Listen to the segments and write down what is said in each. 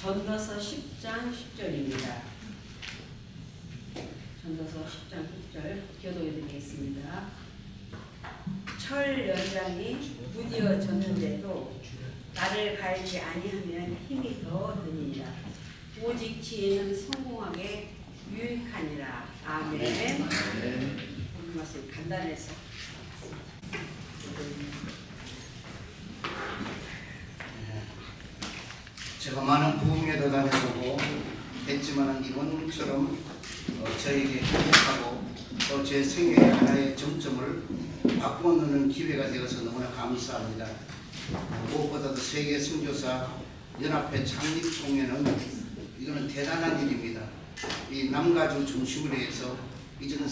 전도서 10장 10절입니다. 전도서 10장 10절 교도해 드리겠습니다. 철 연장이 무디어졌는데도 나를 갈지 아니하면 힘이 더 드니라. 오직 지혜는 성공하게 유익하니라. 아멘. 오늘 말씀 간단해서 제가 많은 부흥회도 다녀보고 했지만 이번처럼 어, 저에게 행복하고 또 제 생애의 하나의 정점을 바꿔놓는 기회가 되어서 너무나 감사합니다. 무엇보다도 세계 선교사 연합회 창립 총회는 이거는 대단한 일입니다. 이 남가주 중심으로 해서 이제는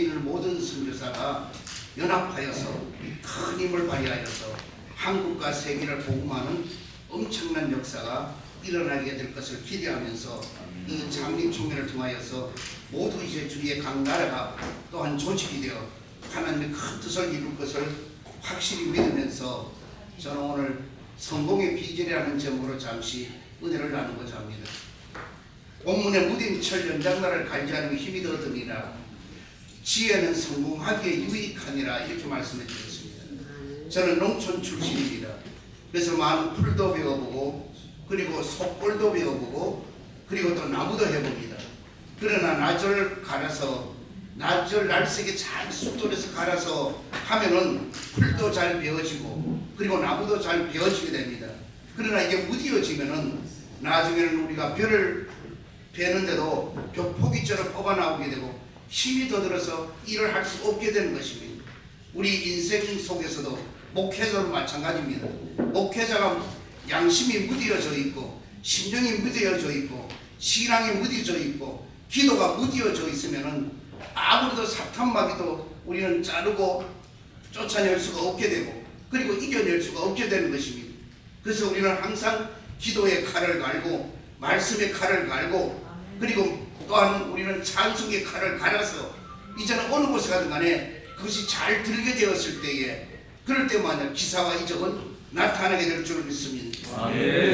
있는 모든 선교사가 연합하여서 큰 힘을 발휘하여서 한국과 세계를 복음하는 엄청난 역사가 일어나게 될 것을 기대하면서 이 창립 총회를 통하여서 모두 이제 주위의 각 나라가 또한 조직이 되어 하나님의 큰 뜻을 이룰 것을 확실히 믿으면서 저는 오늘 성공의 비결이라는 점으로 잠시 은혜를 나누고자 합니다. 본문의 무딘 철 연장나를 갈지하는 힘이 더 드니라 지혜는 성공하기에 유익하니라 이렇게 말씀해 주셨습니다. 저는 농촌 출신입니다. 그래서 많은 풀도 배워보고 그리고 속골도 배워보고 그리고 또 나무도 해봅니다. 그러나 나절 갈아서 나절 날색에 잘 쑥돌해서 갈아서 하면은 풀도 잘 베어지고 그리고 나무도 잘 베어지게 됩니다. 그러나 이게 무디어지면은 나중에는 우리가 벼를 베는데도 벽포기처럼 뽑아 나오게 되고 힘이 더 들어서 일을 할 수 없게 되는 것입니다. 우리 인생 속에서도 목회자도 마찬가지입니다. 목회자가 양심이 무디어져 있고 심령이 무디어져 있고 신앙이 무디어져 있고 기도가 무디어져 있으면은 아무래도 사탄마귀도 우리는 자르고 쫓아낼 수가 없게 되고 그리고 이겨낼 수가 없게 되는 것입니다. 그래서 우리는 항상 기도의 칼을 갈고 말씀의 칼을 갈고 그리고 또한 우리는 찬송의 칼을 갈아서 이제는 어느 곳에 가든 간에 그것이 잘 들게 되었을 때에 그럴 때마다 기사와 이적은 나타나게 될 줄 믿습니다.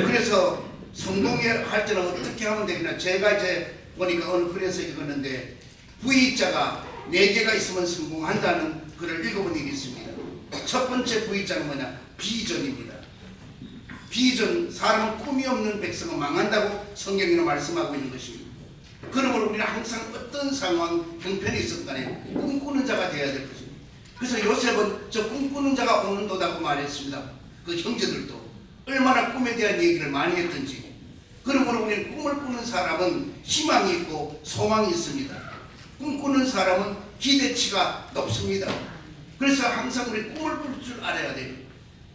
그래서 성공할 때는 어떻게 하면 되겠나? 제가 이제 보니까 어느 글에서 읽었는데 V자가 네 개가 있으면 성공한다는 글을 읽어본 적이 있습니다. 첫 번째 V자는 뭐냐? 비전입니다. 비전, 사람은 꿈이 없는 백성은 망한다고 성경에는 말씀하고 있는 것입니다. 그러므로 우리는 항상 어떤 상황, 형편이 있었든 간에 꿈꾸는 자가 되어야 될 것입니다. 그래서 요셉은 저 꿈꾸는 자가 오는도다고 말했습니다. 그 형제들도 얼마나 꿈에 대한 얘기를 많이 했던지. 그러므로 우리는 꿈을 꾸는 사람은 희망이 있고 소망이 있습니다. 꿈꾸는 사람은 기대치가 높습니다. 그래서 항상 우리 꿈을 꿀 줄 알아야 돼요.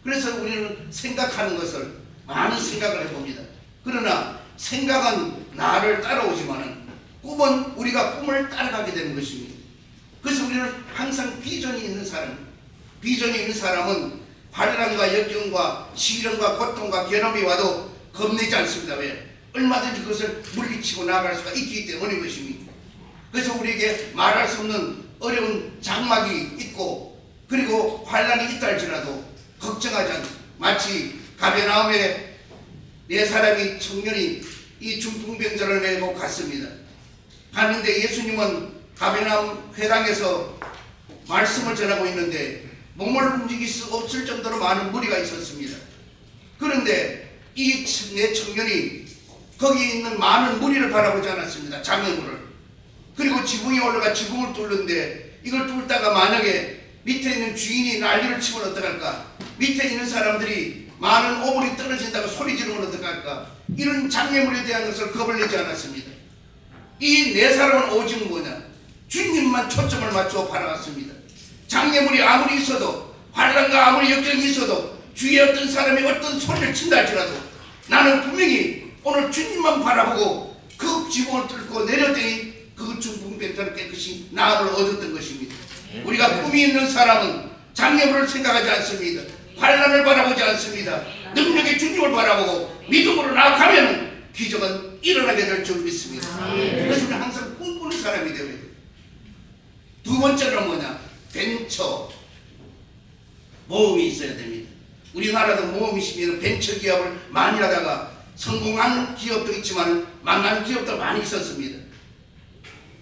그래서 우리는 생각하는 것을 많은 생각을 해봅니다. 그러나 생각은 나를 따라오지만은 꿈은 우리가 꿈을 따라가게 되는 것입니다. 그래서 우리는 항상 비전이 있는 사람, 비전이 있는 사람은 환란과 역경과 시련과 고통과 괴로움이 와도 겁내지 않습니다. 왜? 얼마든지 그것을 물리치고 나아갈 수가 있기 때문인 것입니다. 그래서 우리에게 말할 수 없는 어려운 장막이 있고 그리고 환란이 있다 할지라도 걱정하지 않고 마치 가베나움에 네 사람이 청년이 이 중풍병자를 메고 갔습니다. 갔는데 예수님은 가베나움 회당에서 말씀을 전하고 있는데 몸을 움직일 수 없을 정도로 많은 무리가 있었습니다. 그런데 이네 청년이 거기 있는 많은 무리를 바라보지 않았습니다. 장애물을. 그리고 지붕에 올라가 지붕을 뚫는데 이걸 뚫다가 만약에 밑에 있는 주인이 난리를 치면 어떡할까? 밑에 있는 사람들이 많은 오물이 떨어진다고 소리 지르면 어떡할까? 이런 장애물에 대한 것을 겁을 내지 않았습니다. 이 네 사람은 오직 뭐냐? 주님만 초점을 맞추어 바라봤습니다. 장애물이 아무리 있어도 환란과 아무리 역경이 있어도 주위에 어떤 사람이 어떤 소리를 친다 할지라도 나는 분명히 오늘 주님만 바라보고 그 지붕을 뚫고 내렸더니 그 중풍병자는 깨끗이 나음을 얻었던 것입니다. 우리가 꿈이 있는 사람은 장애물을 생각하지 않습니다. 환란을 바라보지 않습니다. 능력의 주님을 바라보고 믿음으로 나아가면 기적은 일어나게 될 줄 믿습니다. 그래서 우리는 항상 꿈꾸는 사람이 되어야 돼요. 두 번째는 뭐냐? 벤처 모험이 있어야 됩니다. 우리나라도 모험이 있으면 벤처 기업을 많이 하다가 성공한 기업도 있지만 망한 기업도 많이 있었습니다.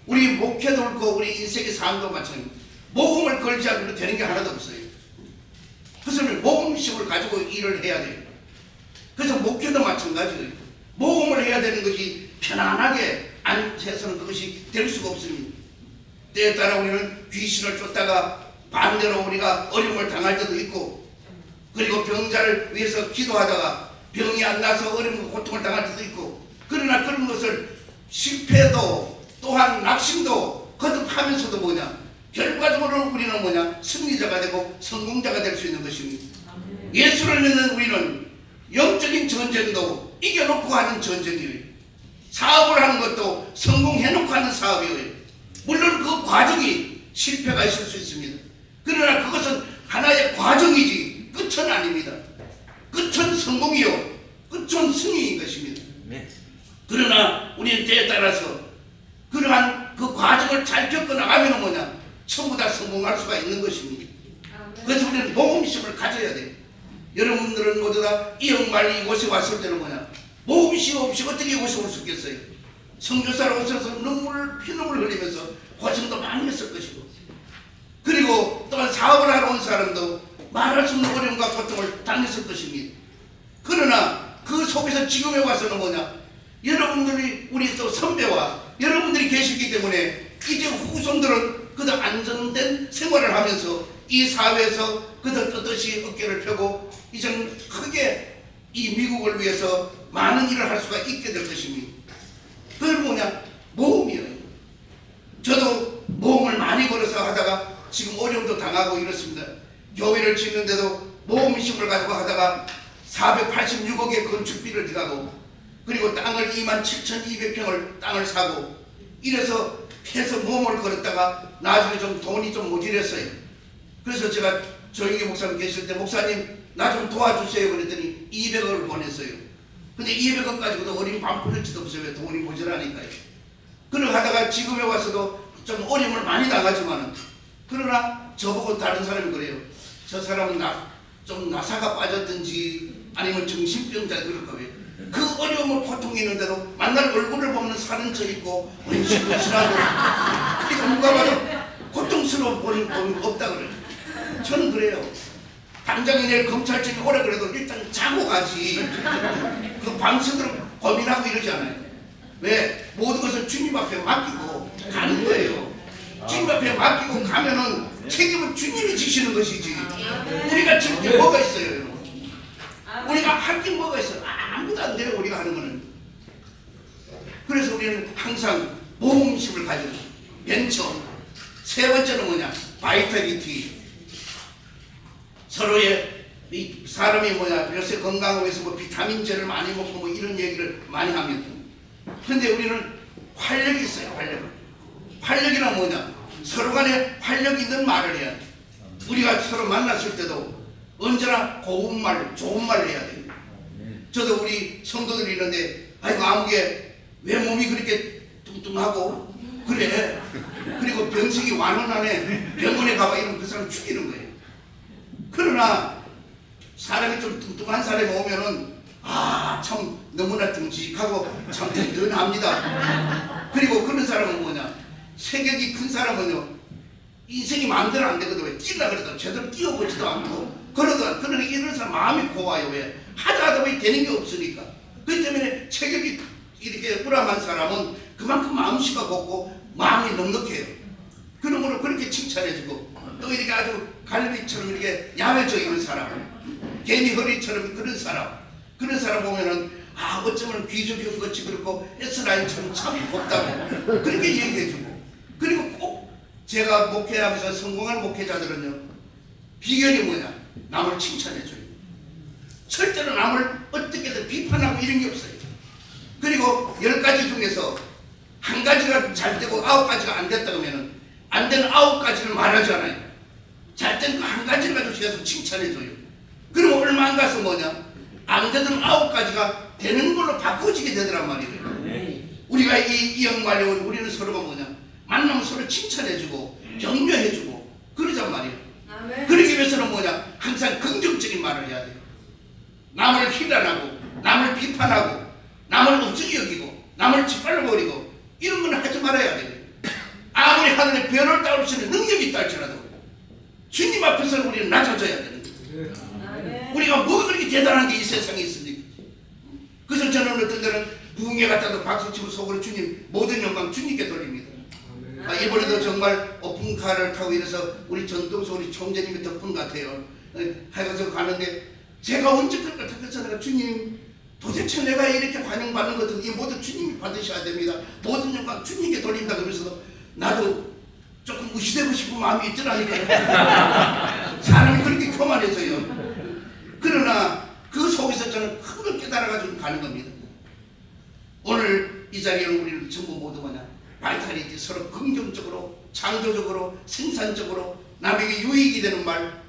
우리 목회도 그렇고 우리 인생의 삶도 마찬가지입니다. 모험을 걸지 않으면 되는 게 하나도 없어요. 그래서 모험심을 가지고 일을 해야 돼요. 그래서 목회도 마찬가지예요. 모험을 해야 되는 것이 편안하게 앉아서는 그것이 될 수가 없습니다. 때에 따라 우리는 귀신을 쫓다가 반대로 우리가 어려움을 당할 때도 있고 그리고 병자를 위해서 기도하다가 병이 안 나서 어려움 고통을 당할 때도 있고 그러나 그런 것을 실패도 또한 낙심도 거듭하면서도 뭐냐 결과적으로 우리는 뭐냐 승리자가 되고 성공자가 될 수 있는 것입니다. 예수를 믿는 우리는 영적인 전쟁도 이겨놓고 하는 전쟁이에요. 사업을 하는 것도 성공해놓고 하는 사업이에요. 물론 그 과정이 실패가 있을 수 있습니다. 그러나 그것은 하나의 과정이지 끝은 아닙니다. 끝은 성공이요. 끝은 승리인 것입니다. 그러나 우리는 때에 따라서 그러한 그 과정을 잘 겪어나가면 뭐냐 전부 다 성공할 수가 있는 것입니다. 그래서 우리는 모험심을 가져야 돼요. 여러분들은 모두 다 이 영말 이곳에 왔을 때는 뭐냐 모험심 없이 어떻게 이곳에 올 수 있겠어요? 성교사로 오셔서 눈물 피눈물 흘리면서 고생도 많이 했을 것이고 그리고 또한 사업을 하러 온 사람도 말할 수 없는 어려움과 고통을 당했을 것입니다. 그러나 그 속에서 지금에 와서는 뭐냐 여러분들이 우리 또 선배와 여러분들이 계시기 때문에 이제 후손들은 그저 안정된 생활을 하면서 이 사회에서 그저 떳떳이 어깨를 펴고 이제는 크게 이 미국을 위해서 많은 일을 할 수가 있게 될 것입니다. 그건 뭐냐? 모험이에요. 저도 모험을 많이 걸어서 하다가 지금 어려움도 당하고 이렇습니다. 교회를 짓는데도 모험심을 가지고 하다가 486억의 건축비를 들어가고 그리고 땅을 2만 7,200평을 땅을 사고 이래서 해서 모험을 걸었다가 나중에 좀 돈이 좀 모자랐어요. 그래서 제가 조영기 목사님 계실 때 목사님 나 좀 도와주세요 그랬더니 200억을 보냈어요. 근데 200억 가지고도 어린 반푼을지도 없어요. 왜 돈이 모자라니까요. 그러 하다가 지금에 와서도 좀 어려움을 많이 당하지만은 그러나 저보고 다른 사람이 그래요. 저 사람은 나, 좀 나사가 빠졌든지 아니면 정신병자 그럴 거예요. 그 어려움을 고통이 있는데도 만날 얼굴을 보면 살은 쪄 있고 원심부실하고 그리고 누가 봐도 고통스러워 보는 건 없다 그래요. 저는 그래요. 당장에 내일 검찰청에 오라 그래도 일단 자고 가지. 그 밤새도록 고민하고 이러지 않아요. 왜? 모든 것을 주님 앞에 맡기고 가는 거예요. 주님 앞에 맡기고 가면은 책임은 주님이 지시는 것이지. 우리가 지금 게 뭐가 있어요, 여러분? 우리가 할 게 뭐가 있어요? 아무것도 안 돼요, 우리가 하는 거는. 그래서 우리는 항상 모험심을 가지고 벤처. 세 번째는 뭐냐? 바이탈리티. 서로의 이 사람이 뭐야 요새 건강을 위해서 뭐 비타민제를 많이 먹고 뭐 이런 얘기를 많이 합니다. 근데 우리는 활력이 있어요, 활력. 활력이란 뭐냐? 서로 간에 활력 있는 말을 해야 돼. 우리가 서로 만났을 때도 언제나 고운 말, 좋은 말을 해야 돼요. 저도 우리 성도들이 있는데, 아이고, 아무게 왜 몸이 그렇게 뚱뚱하고, 그래. 그리고 병석이 완원하네. 병원에 가봐 이러면 그 사람 죽이는 거예요. 그러나, 사람이 좀 뚱뚱한 사람이 오면은, 아, 참, 너무나 듬직하고 참 든든합니다. 그리고 그런 사람은 뭐냐? 세력이 큰 사람은요, 인생이 마음대로 안 되거든. 왜 뛰려 그래도 제대로 뛰어보지도 않고. 그러다, 그러니 이런 사람 마음이 고와요. 왜? 하다 하다 보니 되는 게 없으니까. 그 때문에 체격이 이렇게 불암한 사람은 그만큼 마음씨가 곱고 마음이 넉넉해요. 그러므로 그렇게 칭찬해주고 또 이렇게 아주 갈비처럼 이렇게 야외적인 사람, 개미 허리처럼 그런 사람, 그런 사람 보면은 아 어쩌면 귀족이 것이 그렇고 S라인처럼 참 곱다고 그렇게 얘기해주고. 그리고 꼭 제가 목회하면서 성공한 목회자들은요 비결이 뭐냐? 남을 칭찬해줘요. 절대로 남을 어떻게든 비판하고 이런 게 없어요. 그리고 열 가지 중에서 한 가지가 잘 되고 아홉 가지가 안 됐다 그러면은 안 되는 아홉 가지를 말하지 않아요. 잘된그한 가지를 가지고 계속 칭찬해줘요. 그럼 얼마 안 가서 뭐냐? 안 되던 아홉 가지가 되는 걸로 바꿔지게 되더란 말이에요. 우리가 이, 이 양말에 우리는 서로가 뭐냐? 만나면 서로 칭찬해주고 격려해주고 그러잔 말이에요. 그러기 위해서는 뭐냐? 항상 긍정적인 말을 해야 돼요. 남을 희난하고 남을 비판하고 남을 없이 여기고 남을 짓밟아 버리고 이런 건 하지 말아야 돼요. 아무리 하늘에 별을 따올 수 있는 능력이 있다 할지라도 주님 앞에서는 우리는 낮아져야 되는 거예요. 아멘. 우리가 뭐가 그렇게 대단한 게 이 세상에 있습니까? 그래서 저는 어떤 때는 부흥회 갔다도 박수치고 속으로 주님 모든 영광 주님께 돌립니다. 아, 이번에도 정말 오픈카를 타고 이래서 우리 전동서 우리 총재님의 덕분 같아요. 하여서 가는데 제가 언제 그걸 택해서 내가 주님 도대체 내가 이렇게 환영받는 것은 이 모든 주님이 받으셔야 됩니다. 모든 영광 주님께 돌린다 그러면서 나도 조금 무시되고 싶은 마음이 있더라니까요. 사람이 그렇게 교만해서요. 그러나 그 속에서 저는 큰걸 깨달아가지고 가는 겁니다. 오늘 이 자리에 우리는 전부 모두 뭐냐 바이탈리티 서로 긍정적으로 창조적으로 생산적으로 남에게 유익이 되는 말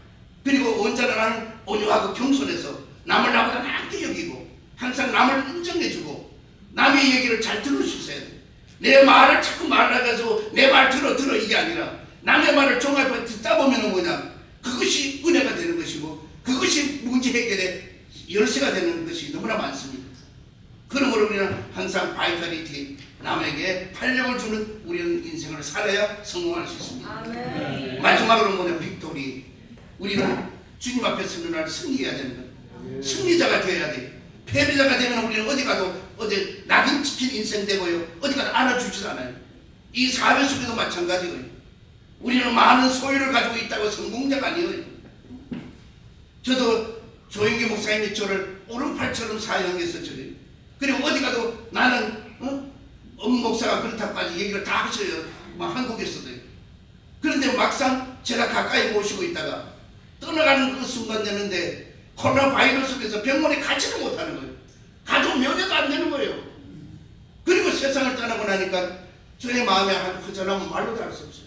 그리고 언제나 나는 온유하고 겸손해서 남을 나보다 낫게 여기고 항상 남을 인정해주고 남의 얘기를 잘 들을 수 있어야 돼. 내 말을 자꾸 말하가지고 내 말 들어 들어 이게 아니라 남의 말을 종합해 듣다 보면은 뭐냐 그것이 은혜가 되는 것이고 그것이 문제 해결의 열쇠가 되는 것이 너무나 많습니다. 그러므로 우리는 항상 바이탈리티 남에게 활력을 주는 우리는 인생을 살아야 성공할 수 있습니다. 아멘. 마지막으로 뭐냐 빅토리 우리는 주님 앞에 서는 날 승리해야 되는 거예요. 승리자가 되어야 돼. 패배자가 되면 우리는 어디 가도 어디 낙인 찍힌 인생 되고요. 어디 가도 알아주지도 않아요. 이 사회 속에도 마찬가지예요. 우리는 많은 소유를 가지고 있다고 성공자가 아니에요. 저도 조영기 목사님이 저를 오른팔처럼 사용했었죠. 그리고 어디 가도 나는 어? 엄 목사가 그렇다까지 얘기를 다 하셔요. 막 한국에서도요. 그런데 막상 제가 가까이 모시고 있다가 떠나가는 그 순간 되는데 코로나 바이러스에서 병원에 가지를 못하는 거예요. 가도 면회도 안 되는 거예요. 그리고 세상을 떠나고 나니까 저의 마음에 한 허전함은 말로도 할수 없어요.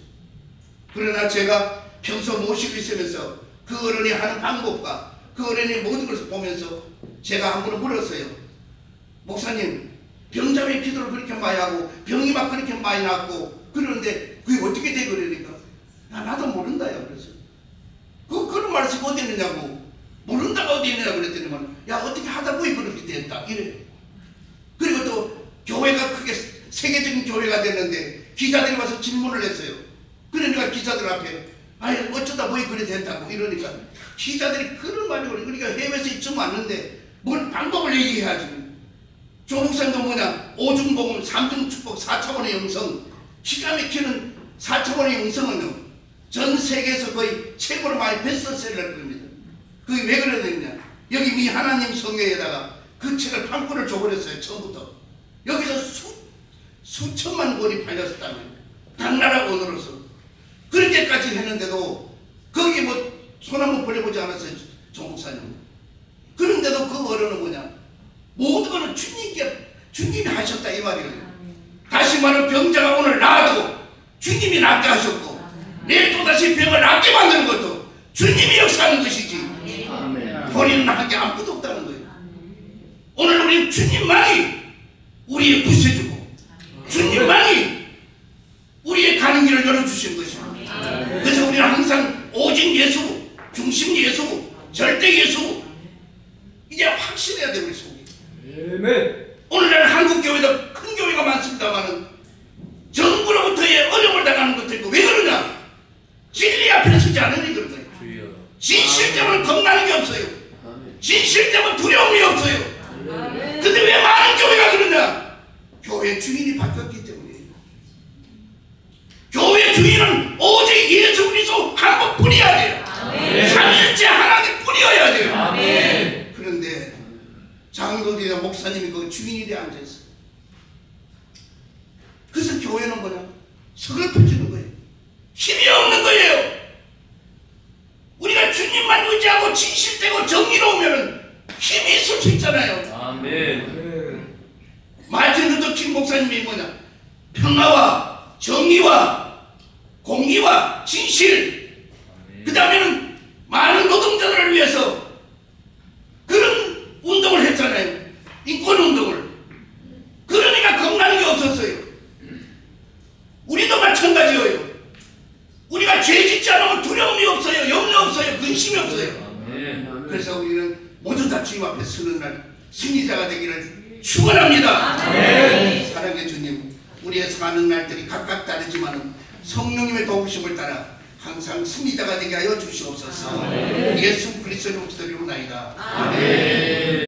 그러나 제가 평소 모시고 있으면서 그 어른이 하는 방법과 그 어른이 모든 것을 보면서 제가 한 번은 물었어요. 목사님, 병자의 기도를 그렇게 많이 하고 병이 막 그렇게 많이 났고 그러는데 그게 어떻게 돼 그러니까 야, 나도 모른다요. 그래서 그 그런 말씀이 어디 있느냐고 모른다가 어디 있느냐고 그랬더니만 야 어떻게 하다 보니 그렇게 됐다 이래. 그리고 또 교회가 크게 세계적인 교회가 됐는데 기자들이 와서 질문을 했어요. 그러니까 기자들 앞에 아니 어쩌다 보니 그래 된다고 이러니까 기자들이 그런 말이 그래. 그러니까 해외에서 이쯤 왔는데 뭘 방법을 얘기해야지. 조국상도 뭐냐 오중복음 삼중축복 4차원의 영성 기가 막히는 4차원의 영성은요 전 세계에서 거의 최고로 많이 베스트셀러를 겁니다 그게 왜 그러느냐 여기 미 하나님 성경에다가 그 책을 판권을 줘버렸어요 처음부터. 여기서 수, 수천만 권이 팔렸었다는 거예요. 각 나라 언어로서. 그렇게까지 했는데도 거기 뭐손 한번 벌려보지 않았어요 조국사님. 그런데도 그 어른은 뭐냐. 모든 거는 주님께 주님이 하셨다 이 말이에요. 다시 말하면 병자가 오늘 나아도 주님이 낫게 하셨고 내일 또 다시 병을 낫게 만드는 것도 주님이 역사하는 것이지. 본인은 한게 아무것도 없다는 거예요. 오늘 우리 주님만이 우리의 구세주고 주님만이 우리의 가는 길을 열어주신 것입니다. 그래서 우리는 항상 오직 예수, 중심 예수, 절대 예수 이제 확신해야 돼 우리 속에. 아멘. 오늘날 한국 교회도 큰 교회가 많습니다만은 정부로부터의 어려움을 당하는 것도 있고 왜 그러냐? 진리 앞에 서지 않으니 그런 거예요. 진실 때문에 겁나는 게 없어요. 진실 때문에 두려움이 없어요. 근데 왜 많은 교회가 그러냐? 교회 주인이 바뀌었기 때문이에요. 교회 주인은 오직 예수 그리스도 한 번뿐이어야 돼요. 삼일째 하나님 뿐이어야 돼요. 아멘. 그런데 장로들이나 목사님이 그 주인이 돼 앉아 있어. 그래서 교회는 뭐냐? 서글퍼지는 거예요.